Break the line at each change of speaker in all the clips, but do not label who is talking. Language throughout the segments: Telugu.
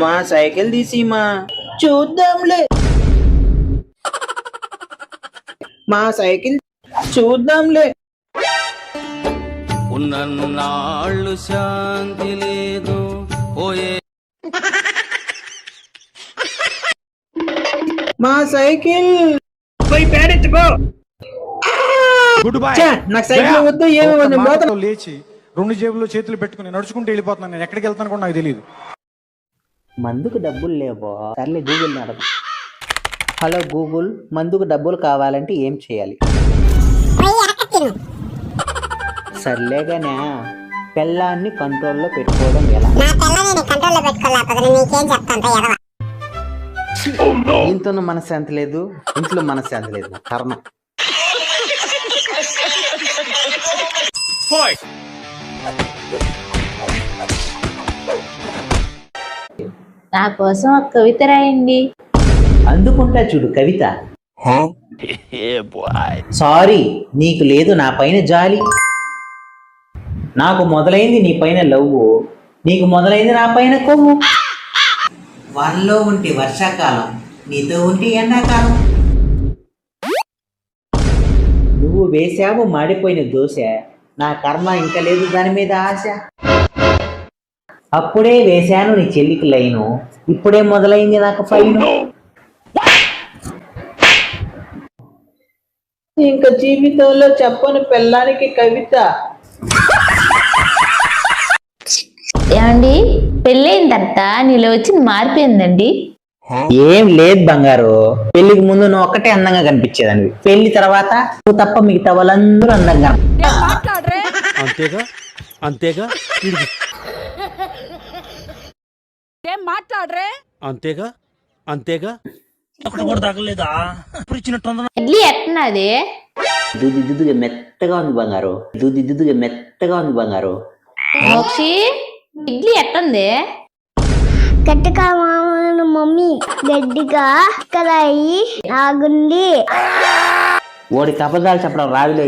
మా సైకిల్ తీసి మా చూద్దాంలే. మా సైకిల్ చూద్దాంలే.
ఉన్నన్నాళ్ళు శాంతి లేదు. పోయే
మా సైకిల్
పోయి పేడెత్తుకో
గుడ్ బై.
నాకు సైకిల్ వద్దు ఏమి.
లేచి రెండు జేబుల్లో చేతులు పెట్టుకుని నడుచుకుంటూ వెళ్ళిపోతున్నాను. నేను ఎక్కడికి వెళ్తాను కూడా నాకు తెలియదు
మందుకు డబ్బులు లేవో? సర్లే గూగుల్ అడగ హలో గూగుల్ మందుకు డబ్బులు కావాలంటే ఏం చేయాలి? సర్లేగానే? పెళ్ళాన్ని కంట్రోల్లో పెట్టుకోవడం ఎలా? దీంతోనూ మనశ్శాంతి లేదు ఇంట్లో మనశ్శాంతి లేదు నా కర్మ
నా కోసం ఒక కవిత రాయండి.
అందుకుంటా చూడు కవిత. సారీ నీకు లేదు నా పైన జాలి. నాకు మొదలైంది నీ పైన లవ్వు. నీకు మొదలైంది నా పైన కొవ్వు. వానలో ఉంటే వర్షాకాలం నీతో ఉంటే ఎండాకాలం. నువ్వు వేశావు మాడిపోయిన దోశ. నా కర్మ ఇంకా లేదు దాని మీద ఆశ. అప్పుడే వేశాను నీ చెల్లికి లైను. ఇప్పుడే మొదలైంది నాకు ఫైను
ఇంకా జీవితంలో చెప్పని పెళ్ళానికి కవిత.
ఏమండి? పెళ్ళైన తర్వాత నీలో వచ్చిన మార్పు ఏందండి?
ఏం లేదు బంగారు. పెళ్ళికి ముందు నువ్వు ఒక్కటే అందంగా కనిపించేదానివి. పెళ్ళి తర్వాత నువ్వు తప్ప మిగతా వాళ్ళందరూ అందంగా.
అంతేగా? అంతేగా?
ఏం మాట్లాడరే?
అంతేగా? అంతేగా?
అక్కడ కూడా తగలేదా ఇప్పుడు ఇచ్చినట్టు
ఇడ్లీ ఎట్టనాది
దుది దుద్దుగా మెత్తగా ఉంది బంగారు. దుది దుద్దుగా మెత్తగా ఉంది బంగారు.
మోక్షి ఇడ్లీ ఎట్టుంది
గట్టిగా మామూలు మమ్మీ గడ్డిగా కలాయి ఆగుండి
ఓడి కపదాలు చెప్పడం రావిలే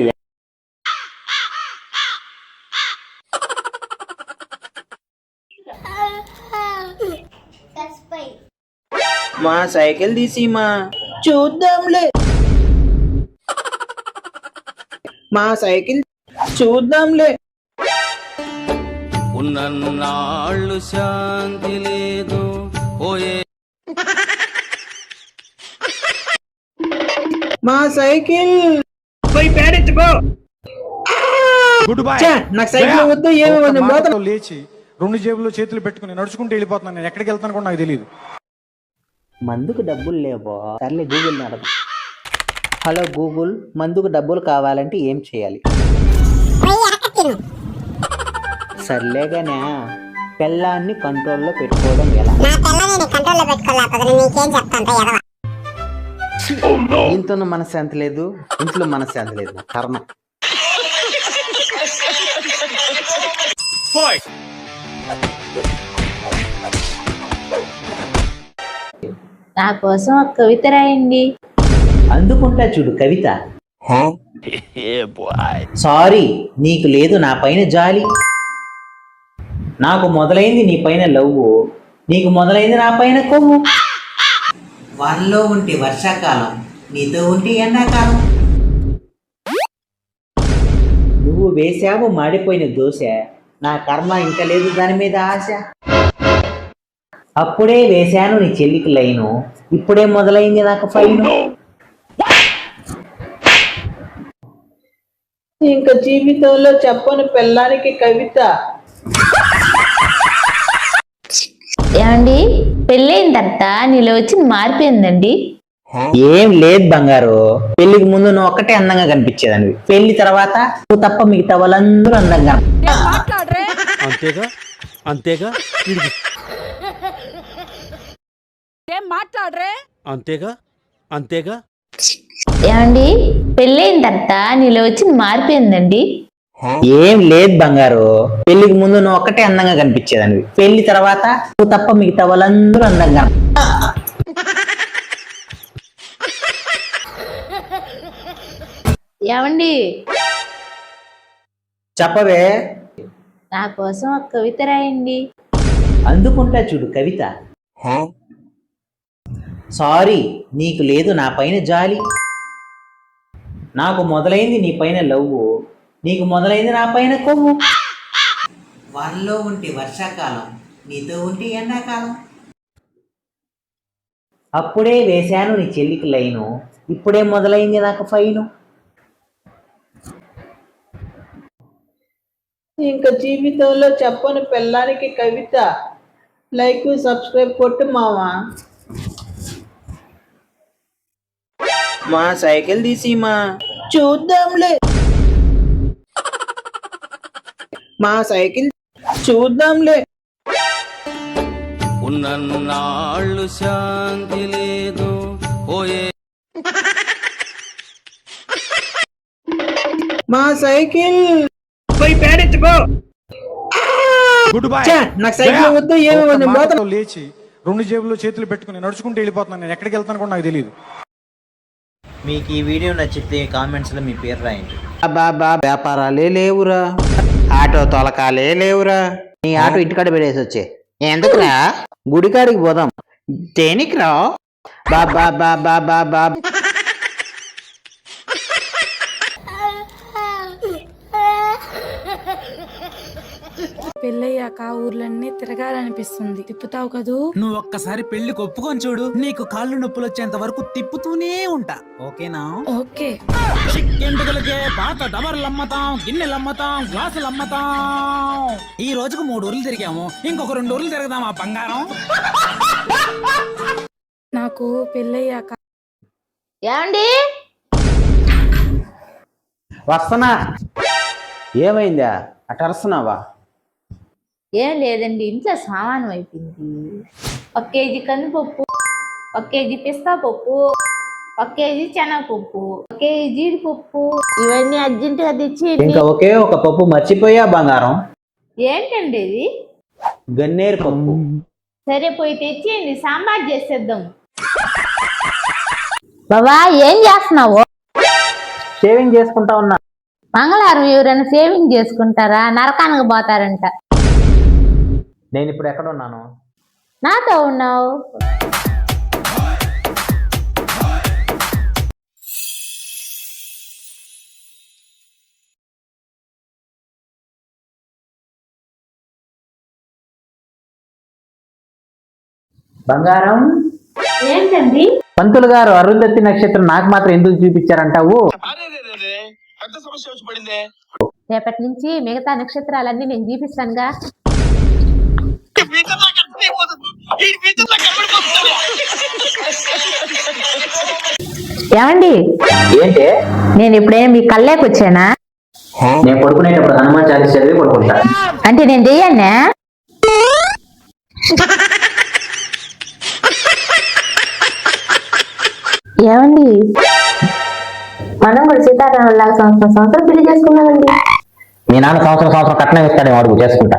మా సైకిల్ తీసి మా చూద్దాంలే. మా సైకిల్ చూద్దాంలే.
ఉన్నన్నాళ్ళు శాంతి లేదు. పోయే
మా సైకిల్
పోయి
గుడ్ బై.
ఛే, నాకు సైకిల్ వద్దు ఏమి.
లేచి రెండు జేబుల్లో చేతులు పెట్టుకుని నడుచుకుంటూ వెళ్ళిపోతున్నాను. నేను ఎక్కడికి వెళ్తాను కూడా నాకు తెలియదు
మందుకు డబ్బులు లేవో? సర్లే గూగుల్ అడగ హలో గూగుల్ మందుకు డబ్బులు కావాలంటే ఏం చేయాలి? సర్లేగానే పెళ్ళాన్ని కంట్రోల్లో పెట్టుకోవడం ఎలా? దీంతోనూ మనశ్శాంతి లేదు ఇంట్లో మనశ్శాంతి లేదు కర్మ.
నా కోసం ఒక కవిత రాయండి.
అందుకుంటా చూడు కవిత. సారీ నీకు లేదు నా పైన జాలి. నాకు మొదలైంది నీ పైన లవ్వు నీకు మొదలైంది నా పైన కొవ్వు. వానలో ఉంటే వర్షాకాలం నీతో ఉంటే ఎండాకాలం. నువ్వు వేశావు మాడిపోయిన దోశ నా కర్మ ఇంకా లేదు దాని మీద ఆశ. అప్పుడే వేశాను నీ చెల్లికి లైను. ఇప్పుడే మొదలైంది నాకు ఫైను.
ఇంకా జీవితంలో చెప్పని పెళ్ళానికి కవిత.
ఏమండి? పెళ్ళైన తర్వాత నీలో వచ్చిన మార్పు ఏందండి?
ఏం లేదు బంగారు. పెళ్ళికి ముందు నువ్వు ఒక్కటే అందంగా కనిపించేదానివి. పెళ్ళి తర్వాత నువ్వు తప్ప మిగతా వాళ్ళందరూ అందంగా
అంతేగా? అంతేగా?
ఏం మాట్లాడరే?
అంతేగా? అంతేగా?
ఏమండి? పెళ్ళైన తర్వాత నీలో వచ్చిన మార్పు ఏందండి?
ఏం లేదు బంగారు. పెళ్ళికి ముందు నువ్వు ఒక్కటే అందంగా కనిపించేదానివి. పెళ్ళి తర్వాత నువ్వు తప్ప మిగతా వాళ్ళందరూ అందంగా
ఏమండి?
చెప్పవే.
నా కోసం ఒక కవిత రాయండి.
అందుకుంటా చూడు కవిత. సారీ నీకు లేదు నా పైన జాలి. నాకు మొదలైంది నీ పైన లవ్వు నీకు మొదలైంది నా పైన కొవ్వు. వాళ్ళలో ఉంటే వర్షాకాలం నీతో ఉంటే ఎండాకాలం. అప్పుడే వేశాను నీ చెల్లికి లైను ఇప్పుడే మొదలైంది నాకు ఫైను.
ఇంకా జీవితంలో చెప్పని పిల్లానికి కవిత. లైక్ సబ్స్క్రైబ్ కొట్టు మావా.
మా సైకిల్ తీసి మా
చూద్దాంలే.
మా సైకిల్ చూద్దాంలే.
ఉన్నన్నాళ్ళు శాంతి లేదు. పోయే
మా సైకిల్
పోయి ప్యాడ్ ఎత్తుకో
గుడ్ బై.
నాకు సైకిల్ వద్దు ఏమి.
లేచి రెండు జేబుల్లో చేతులు పెట్టుకుని నడుచుకుంటూ వెళ్ళిపోతున్నాను నేను. ఎక్కడికి వెళ్తాను కూడా నాకు తెలియదు
మీకు ఈ వీడియో నచ్చితే కామెంట్స్లో మీ పేరు రాయండి. బాబా వ్యాపారాలే లేవురా. ఆటో తొలకాలే లేవురా. నీ ఆటో ఇంటికాడ పెట్టేసి వచ్చే. ఎందుకురా? గుడికాడికి పోదాం. దేనికి రా బాబా బాబా బాబా
పెళ్ళయ్యాక ఊర్లన్నీ తిరగాలనిపిస్తుంది. తిప్పుతావు కదూ?
నువ్వు ఒక్కసారి పెళ్ళికి ఒప్పుకొని చూడు నీకు కాళ్ళు నొప్పులు వచ్చేంత వరకు తిప్పుతూనే ఉంటా. ఓకేనా?
ఓకే.
ఎందుకులకే పాత డబర్లు అమ్మతాం గిన్నెలు అమ్మతాం గ్లాసులు అమ్మతాం. ఈ రోజుకు మూడు ఊర్లు తిరిగాము. ఇంకొక రెండు ఊర్లు తిరగదాం ఆ బంగారం?
నాకు పెళ్ళయ్యాక
ఏమండి?
వస్తున్నా. ఏమైందా? అటు అరుస్తున్నావా?
ఏం లేదండి ఇంట్లో సామానం అయిపోయింది. ఒక కేజీ కందిపప్పు ఒక కేజీ పిస్తా పప్పు ఒక కేజీ శనగపప్పు ఒక కేజీ జీడిపప్పు. ఇవన్నీ అర్జెంటుగా తెచ్చి
ఇంకా ఒకే ఒక పప్పు మర్చిపోయా బంగారం?
ఏంటండి ఇది?
గన్నేరు పప్పు.
సరే పోయి తెచ్చేయండి సాంబార్ చేసేద్దాం. బాబా ఏం చేస్తున్నావు?
షేవింగ్ చేసుకుంటా ఉన్నా.
మంగళవారం ఎవరైనా సేవింగ్ చేసుకుంటారా? నరకానికి పోతారంట.
నేను ఇప్పుడు ఎక్కడ ఉన్నాను
నాతో ఉన్నావు.
బంగారం?
ఏంటండి
పంతులు గారు అరుంధతి నక్షత్రం నాకు మాత్రం ఎందుకు చూపించారంటావు?
రేపటి నుంచి మిగతా నక్షత్రాలన్నీ నేను చూపిస్తానుగా. ఏమండి?
ఏంటి?
నేను ఇప్పుడే మీ కళ్ళేకి వచ్చానా?
నేను పడుకునేటప్పుడు హనుమాన్ చాలీస్ చదివి పడుకుంటా.
అంటే నేను చెయ్యన్నా? ఏమండి? మనం కూడా సీతారామన్ లాగా సంవత్సరం సంవత్సరం పెళ్ళి చేసుకున్నామండి.
మీ నాన్న సంవత్సరం సంవత్సరం కట్నం ఇస్తాడేమో అడుగు చేసుకుంటా.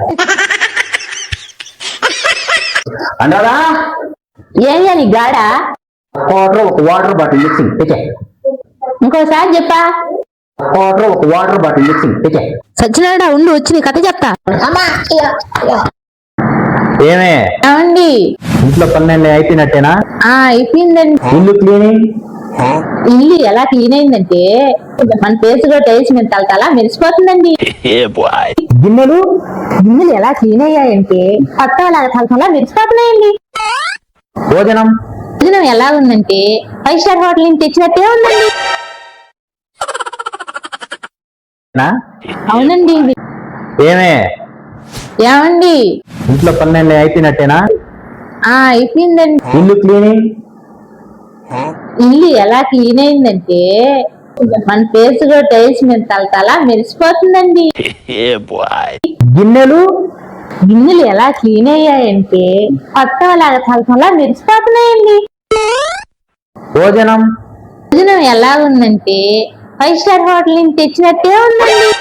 అంటారా
ఏం అని గాడ?
వాటర్ ఒక వాటర్ బాటిల్ మిక్సింగ్ తెచ్చే
ఇంకోసారి చెప్పా.
వాటర్ ఒక వాటర్ బాటిల్ మిక్సింగ్ తెచ్చే
సచ్చినాడా ఉండు వచ్చి నీ కథ చెప్తా.
ఏమే?
ఏమండి?
ఇంట్లో పన్నెండు అయిపోయినట్టేనా?
ఆ అయిపోయిందండి.
ఇల్లు క్లీనింగ్?
ఇల్లు ఎలా క్లీన్ అయిందంటే మన ఫేస్ కూడా టైల్స్ మీద తల తల మెరిసిపోతుందండి.
గిన్నెలు?
గిన్నెలు ఎలా క్లీన్ అయ్యాయంటే తల తల మెరిసిపోతున్నాయండి.
భోజనం?
భోజనం ఎలా ఉందంటే ఫైవ్ స్టార్ హోటల్ నుంచి తెచ్చినట్టే ఉందండి.
నా?
అవునండి.
ఏమే?
ఏమండి?
ఇంట్లో పన్నెండు అయిపోయినట్టేనా?
ఆ అయిపోయిందండి.
ఇల్లు క్లీనింగ్?
ఇల్లు ఎలా క్లీన్ అయిందంటే మన ఫేస్ కూడా టైల్స్ మీద తల తల మెరిసిపోతుందండి.
గిన్నెలు?
గిన్నెలు ఎలా క్లీన్ అయ్యాయంటే కొత్త తల తల మెరిసిపోతున్నాయండి.
భోజనం?
భోజనం ఎలా ఉందంటే ఫైవ్ స్టార్ హోటల్ నుంచి తెచ్చినట్టే ఉందండి.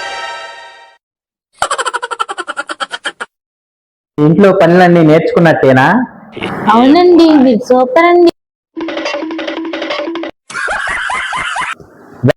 ఇంట్లో పనులన్నీ నేర్చుకున్నట్టేనా?
అవునండి మీరు సూపర్ అండి.